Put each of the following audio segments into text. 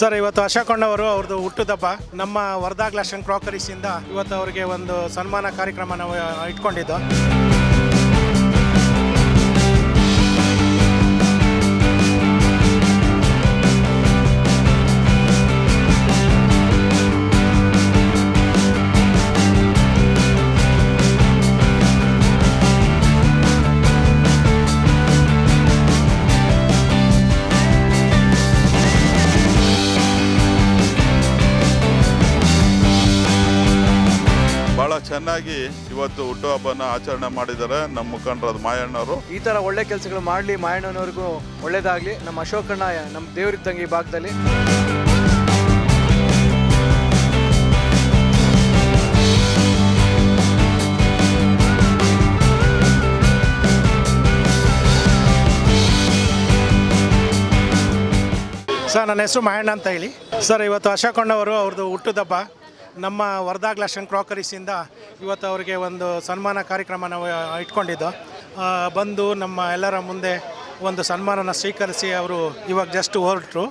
Sir, ಇವತ್ತು ಅಶೋಕಣ್ಣವರು ಅವ್ರದ್ದು ಹುಟ್ಟುದಬ್ಬ ನಮ್ಮ ವರ್ಧಾ ಗ್ಲಾಶನ್ ಕ್ರಾಕರೀಸಿಂದ ಇವತ್ತು ಅವರಿಗೆ ಒಂದು ಸನ್ಮಾನ ಕಾರ್ಯಕ್ರಮ ನಾವು ಇಟ್ಕೊಂಡಿದ್ದು. ಚೆನ್ನಾಗಿ ಇವತ್ತು ಹುಟ್ಟುಹಬ್ಬನ ಆಚರಣೆ ಮಾಡಿದ್ದಾರೆ. ನಮ್ಮ ಮುಖಂಡರಾದ ಮಾಯಣ್ಣವರು. ಈ ತರ ಒಳ್ಳೆ ಕೆಲಸಗಳು ಮಾಡಲಿ ಮಾಯಣ್ಣನವ್ರಿಗೂ ಒಳ್ಳೇದಾಗ್ಲಿ. ನಮ್ಮ ಅಶೋಕಣ್ಣ ನಮ್ಮ ದೇವರಿದ್ದಂಗೆ ಈ ಭಾಗದಲ್ಲಿ. ಸರ್ ನನ್ನ ಹೆಸರು ಮಾಯಣ್ಣ ಅಂತ ಹೇಳಿ. ಸರ್ ಇವತ್ತು ಅಶೋಕಣ್ಣವರು ಅವ್ರದ್ದು ಹುಟ್ಟುದಬ್ಬ ನಮ್ಮ ವರದಾ ಗ್ಲಾಸ್ ಆ್ಯಂಡ್ ಕ್ರಾಕರೀಸಿಂದ ಇವತ್ತು ಅವರಿಗೆ ಒಂದು ಸನ್ಮಾನ ಕಾರ್ಯಕ್ರಮ ನಾವು ಇಟ್ಕೊಂಡಿದ್ದು. ಬಂದು ನಮ್ಮ ಎಲ್ಲರ ಮುಂದೆ ಒಂದು ಸನ್ಮಾನನ ಸ್ವೀಕರಿಸಿ ಅವರು ಇವಾಗ ಜಸ್ಟ್ ಹೊರಟರು.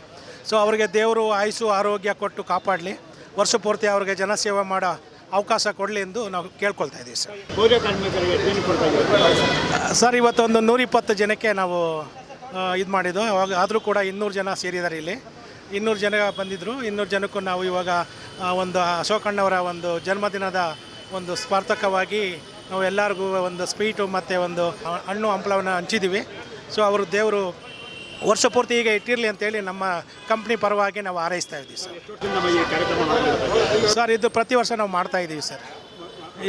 ಸೊ ಅವರಿಗೆ ದೇವರು ಆಯುಸು ಆರೋಗ್ಯ ಕೊಟ್ಟು ಕಾಪಾಡಲಿ. ವರ್ಷ ಪೂರ್ತಿ ಅವರಿಗೆ ಜನಸೇವೆ ಮಾಡೋ ಅವಕಾಶ ಕೊಡಲಿ ಎಂದು ನಾವು ಕೇಳ್ಕೊಳ್ತಾ ಇದ್ದೀವಿ ಸರ್. ಸರ್ ಇವತ್ತೊಂದು ನೂರಿಪ್ಪತ್ತು ಜನಕ್ಕೆ ನಾವು ಇದು ಮಾಡಿದ್ದು. ಅವಾಗ ಆದರೂ ಕೂಡ ಇನ್ನೂರು ಜನ ಸೇರಿದ್ದಾರೆ ಇಲ್ಲಿ. ಇನ್ನೂರು ಜನ ಬಂದಿದ್ದರು ಇನ್ನೂರು ಜನಕ್ಕೂ ನಾವು ಇವಾಗ ಒಂದು ಅಶೋಕಣ್ಣವರ ಒಂದು ಜನ್ಮದಿನದ ಒಂದು ಸ್ಪಾರ್ಥಕವಾಗಿ ನಾವು ಎಲ್ಲರಿಗೂ ಒಂದು ಸ್ವೀಟು ಮತ್ತು ಒಂದು ಹಣ್ಣು ಹಂಪಲವನ್ನು ಹಂಚಿದ್ದೀವಿ. ಸೊ ಅವರು ದೇವರು ವರ್ಷ ಪೂರ್ತಿ ಈಗ ಇಟ್ಟಿರಲಿ ಅಂತೇಳಿ ನಮ್ಮ ಕಂಪ್ನಿ ಪರವಾಗಿ ನಾವು ಹಾರೈಸ್ತಾ ಇದ್ದೀವಿ ಸರ್. ಸರ್ ಇದು ಪ್ರತಿ ವರ್ಷ ನಾವು ಮಾಡ್ತಾ ಇದ್ದೀವಿ ಸರ್.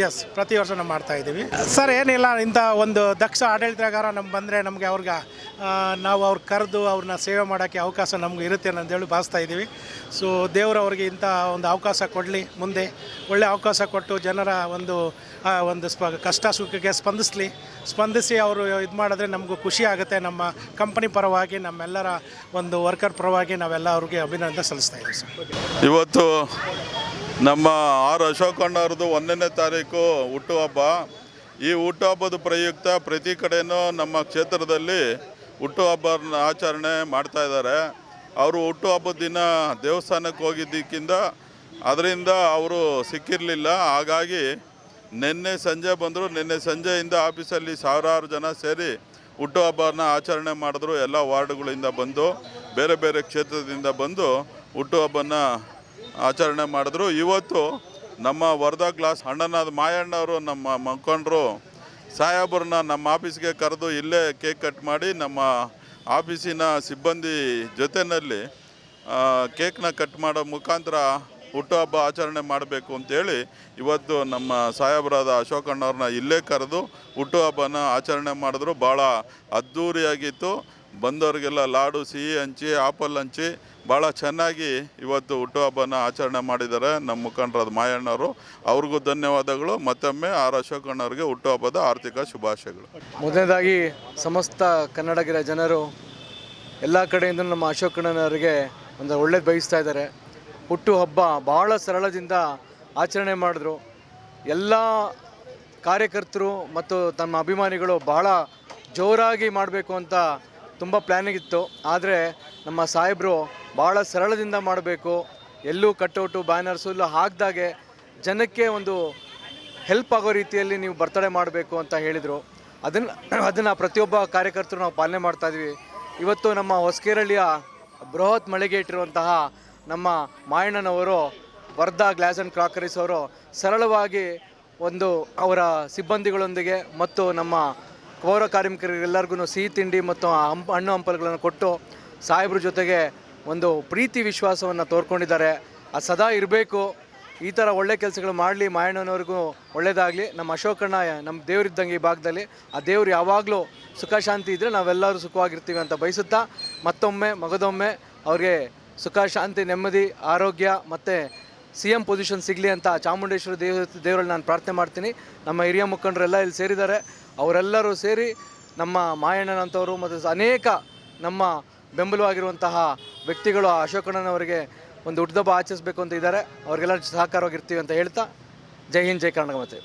ಎಸ್ ಪ್ರತಿ ವರ್ಷ ನಾವು ಮಾಡ್ತಾ ಇದ್ದೀವಿ ಸರ್ ಏನಿಲ್ಲ, ಇಂಥ ಒಂದು ದಕ್ಷ ಆಡಳಿತಗಾರ ನಮ್ಗೆ ಬಂದರೆ ನಮಗೆ ಅವ್ರಿಗೆ ನಾವು ಅವ್ರು ಕರೆದು ಅವ್ರನ್ನ ಸೇವೆ ಮಾಡೋಕ್ಕೆ ಅವಕಾಶ ನಮ್ಗೆ ಇರುತ್ತೆ ಅಂತೇಳಿ ಭಾವಿಸ್ತಾ ಇದ್ದೀವಿ ಸೊ ದೇವರು ಅವ್ರಿಗೆ ಇಂಥ ಒಂದು ಅವಕಾಶ ಕೊಡಲಿ ಮುಂದೆ. ಒಳ್ಳೆ ಅವಕಾಶ ಕೊಟ್ಟು ಜನರ ಒಂದು ಒಂದು ಸ್ಪ, ಕಷ್ಟ ಸುಖಕ್ಕೆ ಸ್ಪಂದಿಸಲಿ. ಸ್ಪಂದಿಸಿ ಅವರು ಇದು ಮಾಡಿದ್ರೆ ನಮಗೂ ಖುಷಿ ಆಗುತ್ತೆ. ನಮ್ಮ ಕಂಪನಿ ಪರವಾಗಿ, ನಮ್ಮೆಲ್ಲರ ಒಂದು ವರ್ಕರ್ ಪರವಾಗಿ ನಾವೆಲ್ಲ ಅವ್ರಿಗೆ ಅಭಿನಂದನೆ ಸಲ್ಲಿಸ್ತಾ ಇದ್ದೀವಿ ಸರ್ ಇವತ್ತು ನಮ್ಮ ಆರ್ ಅಶೋಕಣ್ಣವ್ರದ್ದು ಒಂದನೇ ತಾರೀಕು ಹುಟ್ಟುಹಬ್ಬ ಈ ಹುಟ್ಟುಹಬ್ಬದ ಪ್ರಯುಕ್ತ ಪ್ರತಿ ಕಡೆಯೂ ನಮ್ಮ ಕ್ಷೇತ್ರದಲ್ಲಿ ಹುಟ್ಟುಹಬ್ಬನ ಆಚರಣೆ ಮಾಡ್ತಾ ಇದ್ದಾರೆ. ಅವರು ಹುಟ್ಟುಹಬ್ಬದ ದಿನ ದೇವಸ್ಥಾನಕ್ಕೆ ಹೋಗಿದ್ದಕ್ಕಿಂತ ಅದರಿಂದ ಅವರು ಸಿಕ್ಕಿರಲಿಲ್ಲ. ಹಾಗಾಗಿ ನಿನ್ನೆ ಸಂಜೆ ಬಂದರು, ನಿನ್ನೆ ಸಂಜೆಯಿಂದ ಆಫೀಸಲ್ಲಿ ಸಾವಿರಾರು ಜನ ಸೇರಿ ಹುಟ್ಟುಹಬ್ಬನ ಆಚರಣೆ ಮಾಡಿದ್ರು. ಎಲ್ಲ ವಾರ್ಡ್ಗಳಿಂದ ಬಂದು, ಬೇರೆ ಬೇರೆ ಕ್ಷೇತ್ರದಿಂದ ಬಂದು ಹುಟ್ಟುಹಬ್ಬನ ಆಚರಣೆ ಮಾಡಿದ್ರು. ಇವತ್ತು ನಮ್ಮ ವರ್ಧಾ ಕ್ಲಾಸ್ ಅಣ್ಣನಾದ ಮಾಯಣ್ಣವರು ನಮ್ಮ ಮುಖಂಡರು ಸಾಹೇಬರನ್ನ ನಮ್ಮ ಆಫೀಸ್ಗೆ ಕರೆದು ಇಲ್ಲೇ ಕೇಕ್ ಕಟ್ ಮಾಡಿ ನಮ್ಮ ಆಫೀಸಿನ ಸಿಬ್ಬಂದಿ ಜೊತೆಯಲ್ಲಿ ಕೇಕ್ನ ಕಟ್ ಮಾಡೋ ಮುಖಾಂತರ ಹುಟ್ಟುಹಬ್ಬ ಆಚರಣೆ ಮಾಡಬೇಕು ಅಂತೇಳಿ ಇವತ್ತು ನಮ್ಮ ಸಾಹೇಬರಾದ ಅಶೋಕಣ್ಣವ್ರನ್ನ ಇಲ್ಲೇ ಕರೆದು ಹುಟ್ಟುಹಬ್ಬನ ಆಚರಣೆ ಮಾಡಿದ್ರು. ಭಾಳ ಅದ್ಧೂರಿಯಾಗಿತ್ತು ಬಂದವರಿಗೆಲ್ಲ ಲಾಡು, ಸಿಹಿ ಹಂಚಿ, ಆಪಲ್ ಹಂಚಿ ಭಾಳ ಚೆನ್ನಾಗಿ ಇವತ್ತು ಹುಟ್ಟುಹಬ್ಬನ ಆಚರಣೆ ಮಾಡಿದ್ದಾರೆ ನಮ್ಮ ಮುಖಂಡರಾದ ಮಾಯಣ್ಣವರು. ಅವ್ರಿಗೂ ಧನ್ಯವಾದಗಳು. ಮತ್ತೊಮ್ಮೆ ಆರ್ ಅಶೋಕಣ್ಣವ್ರಿಗೆ ಹುಟ್ಟುಹಬ್ಬದ ಆರ್ಥಿಕ ಶುಭಾಶಯಗಳು. ಮೊದಲನೇದಾಗಿ ಸಮಸ್ತ ಕನ್ನಡಗಿರ ಜನರು ಎಲ್ಲ ಕಡೆಯಿಂದ ನಮ್ಮ ಅಶೋಕಣ್ಣನವರಿಗೆ ಒಂದು ಒಳ್ಳೇದು ಬಯಸ್ತಾ ಇದ್ದಾರೆ. ಹುಟ್ಟು ಹಬ್ಬ ಭಾಳ ಸರಳದಿಂದ ಆಚರಣೆ ಮಾಡಿದ್ರು. ಎಲ್ಲ ಕಾರ್ಯಕರ್ತರು ಮತ್ತು ತಮ್ಮ ಅಭಿಮಾನಿಗಳು ಬಹಳ ಜೋರಾಗಿ ಮಾಡಬೇಕು ಅಂತ ತುಂಬ ಪ್ಲ್ಯಾನಿಂಗ್ ಇತ್ತು ಆದರೆ ನಮ್ಮ ಸಾಹೇಬರು ಭಾಳ ಸರಳದಿಂದ ಮಾಡಬೇಕು. ಎಲ್ಲೂ ಕಟ್ಔಟು, ಬ್ಯಾನರ್ಸು ಎಲ್ಲ ಹಾಕ್ದಾಗೆ ಜನಕ್ಕೆ ಒಂದು ಹೆಲ್ಪ್ ಆಗೋ ರೀತಿಯಲ್ಲಿ ನೀವು ಬರ್ತಡೆ ಮಾಡಬೇಕು ಅಂತ ಹೇಳಿದರು. ಅದನ್ನು ಅದನ್ನು ಪ್ರತಿಯೊಬ್ಬ ಕಾರ್ಯಕರ್ತರು ನಾವು ಪಾಲನೆ ಮಾಡ್ತಾಯಿದ್ವಿ ಇವತ್ತು ನಮ್ಮ ಹೊಸಕೇರಳಿಯ ಬೃಹತ್ ಮಳಿಗೆ ಇಟ್ಟಿರುವಂತಹ ನಮ್ಮ ಮಾಯಣ್ಣನವರು, ವರ್ಧಾ ಗ್ಲಾಸ್ ಆ್ಯಂಡ್ ಕ್ರಾಕರೀಸ್ ಅವರು ಸರಳವಾಗಿ ಒಂದು ಅವರ ಸಿಬ್ಬಂದಿಗಳೊಂದಿಗೆ ಮತ್ತು ನಮ್ಮ ಪೌರ ಕಾರ್ಮಿಕರಿಗೆಲ್ಲರಿಗೂ ಸಿಹಿ ತಿಂಡಿ ಮತ್ತು ಹಂಪ, ಹಣ್ಣು ಹಂಪಲುಗಳನ್ನು ಕೊಟ್ಟು ಸಾಹೇಬ್ರ ಜೊತೆಗೆ ಒಂದು ಪ್ರೀತಿ ವಿಶ್ವಾಸವನ್ನು ತೋರ್ಕೊಂಡಿದ್ದಾರೆ. ಅದು ಸದಾ ಇರಬೇಕು. ಈ ಥರ ಒಳ್ಳೆ ಕೆಲಸಗಳು ಮಾಡಲಿ, ಮಾಯಣ್ಣನವ್ರಿಗೂ ಒಳ್ಳೆಯದಾಗಲಿ. ನಮ್ಮ ಅಶೋಕಣ್ಣ ನಮ್ಮ ದೇವರಿದ್ದಂಗೆ ಈ ಭಾಗದಲ್ಲಿ. ಆ ದೇವ್ರು ಯಾವಾಗಲೂ ಸುಖ, ಶಾಂತಿ ಇದ್ದರೆ ನಾವೆಲ್ಲರೂ ಸುಖವಾಗಿರ್ತೀವಿ ಅಂತ ಬಯಸುತ್ತಾ ಮತ್ತೊಮ್ಮೆ, ಮಗದೊಮ್ಮೆ ಅವ್ರಿಗೆ ಸುಖ, ಶಾಂತಿ, ನೆಮ್ಮದಿ, ಆರೋಗ್ಯ ಮತ್ತು ಸಿ ಎಂ ಪೊಸಿಷನ್ ಸಿಗಲಿ ಅಂತ ಚಾಮುಂಡೇಶ್ವರಿ ದೇವ, ದೇವರಲ್ಲಿ ನಾನು ಪ್ರಾರ್ಥನೆ ಮಾಡ್ತೀನಿ. ನಮ್ಮ ಹಿರಿಯ ಮುಖಂಡರೆಲ್ಲ ಇಲ್ಲಿ ಸೇರಿದ್ದಾರೆ. ಅವರೆಲ್ಲರೂ ಸೇರಿ ನಮ್ಮ ಮಾಯಣ್ಣನಂಥವರು ಮತ್ತು ಅನೇಕ ನಮ್ಮ ಬೆಂಬಲವಾಗಿರುವಂತಹ ವ್ಯಕ್ತಿಗಳು ಆ ಅಶೋಕಣ್ಣನವರಿಗೆ ಒಂದು ಹುಟ್ಟುಹಬ್ಬ ಆಚರಿಸಬೇಕು ಅಂತ ಇದ್ದಾರೆ. ಅವ್ರಿಗೆಲ್ಲ ಸಹಕಾರವಾಗಿರ್ತೀವಿ ಅಂತ ಹೇಳ್ತಾ ಜೈ ಹಿಂದ್, ಜೈ ಕರ್ನಾಟಕ ಮತ್ತೆ